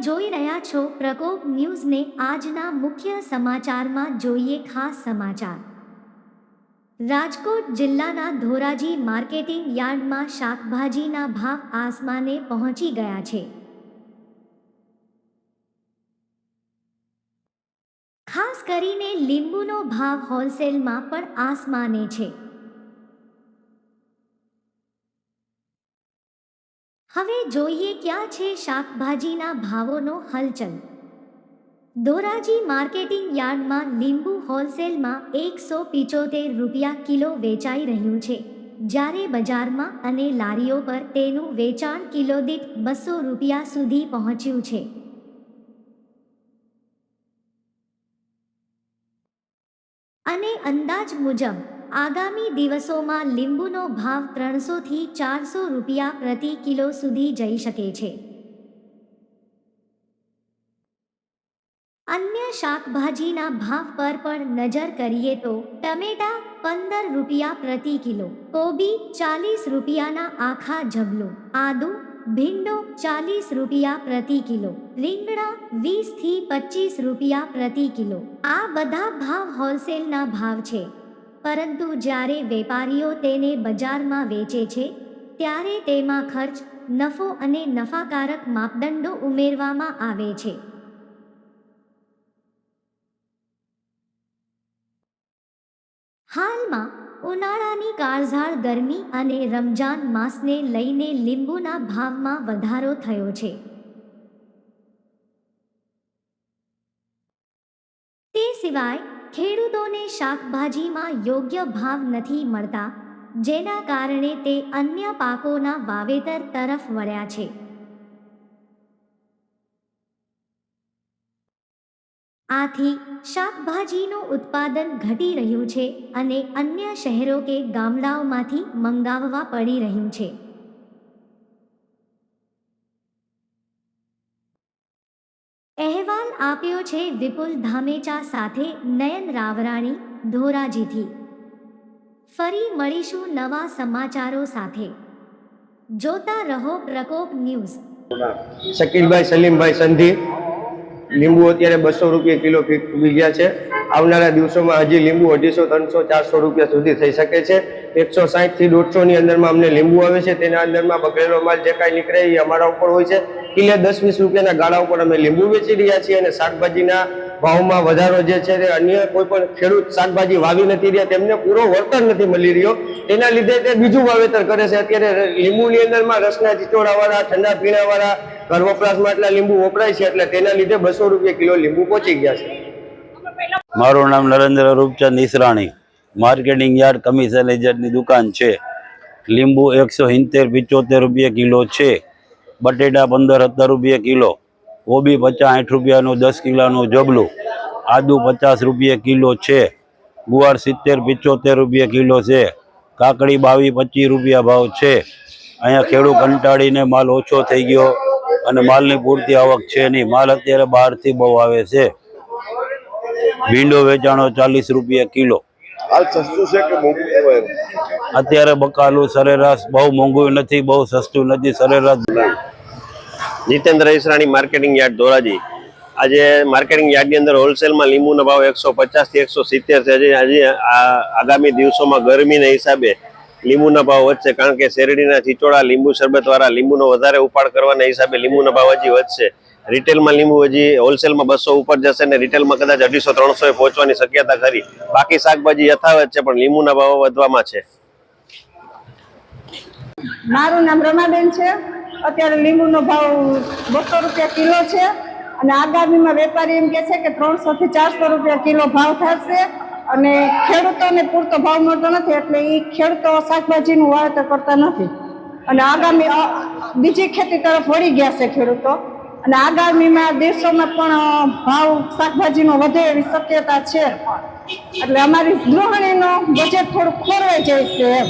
જોઈ રહ્યા છો પ્રકોપ ન્યૂઝને આજના મુખ્ય સમાચારમાં જોઈએ ખાસ સમાચાર. રાજકોટ જિલ્લાના ધોરાજી માર્કેટિંગ યાર્ડમાં શાકભાજીના ભાવ આસમાને પહોંચી ગયા છે. ખાસ કરીને લીંબુનો ભાવ હોલસેલમાં પણ આસમાને છે. હવે જોઈએ ક્યાં છે શાકભાજીના ભાવોનો હલચલ. ધોરાજી માર્કેટિંગ યાર્ડમાં લીંબુ હોલસેલમાં એકસો પિચોતેર રૂપિયા કિલો વેચાઈ રહ્યું છે. જ્યારે બજારમાં અને લારીઓ પર તેનું વેચાણ કિલો દીઠ બસો રૂપિયા સુધી પહોંચ્યું છે. અને અંદાજ મુજબ આગામી દિવસોમાં લીંબુનો ભાવ ત્રણસોથી ચારસો રૂપિયા પ્રતિ કિલો સુધી જઈ શકે છે. અન્ય શાકભાજીના ભાવ પર પણ નજર કરીએ તો ટમેટા પંદર રૂપિયા પ્રતિ કિલો, કોબી ચાલીસ રૂપિયાના આખા જબલો, આદુ ભીંડો ચાલીસ રૂપિયા પ્રતિ કિલો, રીંગણા વીસથી પચીસ રૂપિયા પ્રતિ કિલો. આ બધા ભાવ હોલસેલના ભાવ છે. પરંતુ જ્યારે વેપારીઓ તેને બજારમાં વેચે છે, ત્યારે તેમાં ખર્ચ, નફો અને નફાકારક માપદંડો ઉમેરવામાં આવે છે. હાલમાં, ઉનાળાની કાળઝાળ ગરમી અને રમજાન માસને લઈને લીંબુના ભાવમાં વધારો થયો છે. તે સિવાય ખેડૂતોને શાકભાજીમાં યોગ્ય ભાવ નથી મળતા, જેના કારણે તે અન્ય પાકોના વાવેતર તરફ વળ્યા છે. આથી શાકભાજીનું ઉત્પાદન ઘટી રહ્યું છે અને અન્ય શહેરો કે ગામડાઓમાંથી મંગાવવા પડી રહ્યું છે. આપ્યો છે વિપુલ ધામેચા સાથે નયન રાવરાણી, ધોરાજીથી. ફરી મળીશું નવા સમાચારો સાથે. જોતા રહો પ્રકોપ ન્યૂઝ. શકીલભાઈ સલીમભાઈ સંધી લીંબુ અત્યારે બસો રૂપિયા કિલો ઉગી ગયા છે. આવનારા દિવસોમાં હજી લીંબુ અઢીસો, ત્રણસો, ચારસો રૂપિયા સુધી થઈ શકે છે. એકસો સાહીઠથી દોઢસો ની અંદરમાં અમને લીંબુ આવે છે. તેના અંદરમાં બગડેલો માલ જે કાંઈ નીકળે એ અમારા ઉપર હોય છે. કિલે દસ વીસ રૂપિયાના ગાળા ઉપર અમે લીંબુ વેચી રહ્યા છીએ અને શાકભાજીના ભાવમાં વધારો જે છે તે અન્ય કોઈ પણ ખેડૂત શાકભાજી વાવી નથી રહ્યા, તેમને પૂરો વળતર નથી મળી રહ્યો. તેના લીધે તે બીજું વાવેતર કરે છે. અત્યારે લીંબુની અંદરમાં રસના ચીચોડાવાળા ઠંડા પીણાવાળા ઘર વપરાશમાં એટલા લીંબુ વપરાય છે એટલે તેના લીધે બસો રૂપિયા કિલો લીંબુ પહોંચી ગયા છે. મારું નામ Narendra Rupchand Israni. Marketing yard commission એજન્ટની દુકાન છે. લીંબુ એકસો સિત્તેર પિચોતેર રૂપિયા કિલો છે. બટેટા પંદર સત્તર રૂપિયા કિલો, કોબી પચાસ, આઠ રૂપિયાનું, દસ કિલોનું જબલું, આદુ પચાસ રૂપિયા કિલો છે, ગુવાર સિત્તેર, પિચોતેર રૂપિયા કિલો છે, કાકડી બાવીસ પચીસ રૂપિયા ભાવ છે. અહીંયા ખેડૂત કંટાળીને માલ ઓછો થઈ ગયો અને માલની પૂરતી આવક છે નહીં. માલ અત્યારે બહારથી બહુ આવે છે. ભીંડો વેચાણો ચાલીસ રૂપિયા કિલો. હાલ સસ્તું છે કે મોંઘું કહેવાય અત્યારે બકાલું સરેરાશ બહુ મોંઘું નથી બહુ સસ્તું નથી સરેરાશ જીતેન્દ્ર ઈસરાણી માર્કેટિંગ યાર્ડ ધોરાજી. આજે માર્કેટિંગ યાર્ડની અંદર હોલસેલમાં લીંબુનો ભાવ એકસો પચાસથી એકસો સિત્તેર છે. આજે આગામી દિવસોમાં ગરમીના હિસાબે લીંબુના ભાવ વધશે કારણ કે શેરડીના ચીચોડા લીંબુ શરબતવાળા લીંબુનો વધારે ઉપાડ કરવાના હિસાબે લીંબુના ભાવ હજી વધશે. રિટેલમાં લીંબુ હજી હોલસેલમાં બસો ઉપર જશે ને રિટેલમાં કદાચ અઢીસો ત્રણસો પહોંચવાની શક્યતા ખરી. બાકી શાકભાજી યથાવત છે, પણ લીંબુના ભાવ વધવામાં છે. મારું નામ રમાબેન છે. અત્યારે લીંબુનો ભાવ બસો રૂપિયા કિલો છે અને આગામીમાં વેપારી એમ કે છે કે ત્રણસો થી ચારસો રૂપિયા કિલો ભાવ થશે. અને ખેડૂતોને પૂરતો ભાવ મળતો નથી, એટલે એ ખેડૂતો શાકભાજીનું વાવેતર કરતા નથી. અને આગામી બીજી ખેતી તરફ વળી ગયા છે ખેડૂતો. અને આગામીમાં દિવસોમાં પણ ભાવ શાકભાજીનો વધે એવી શક્યતા છે. એટલે અમારી ગૃહિણીનો બજેટ થોડું ખોરવાઈ જાય છે એમ.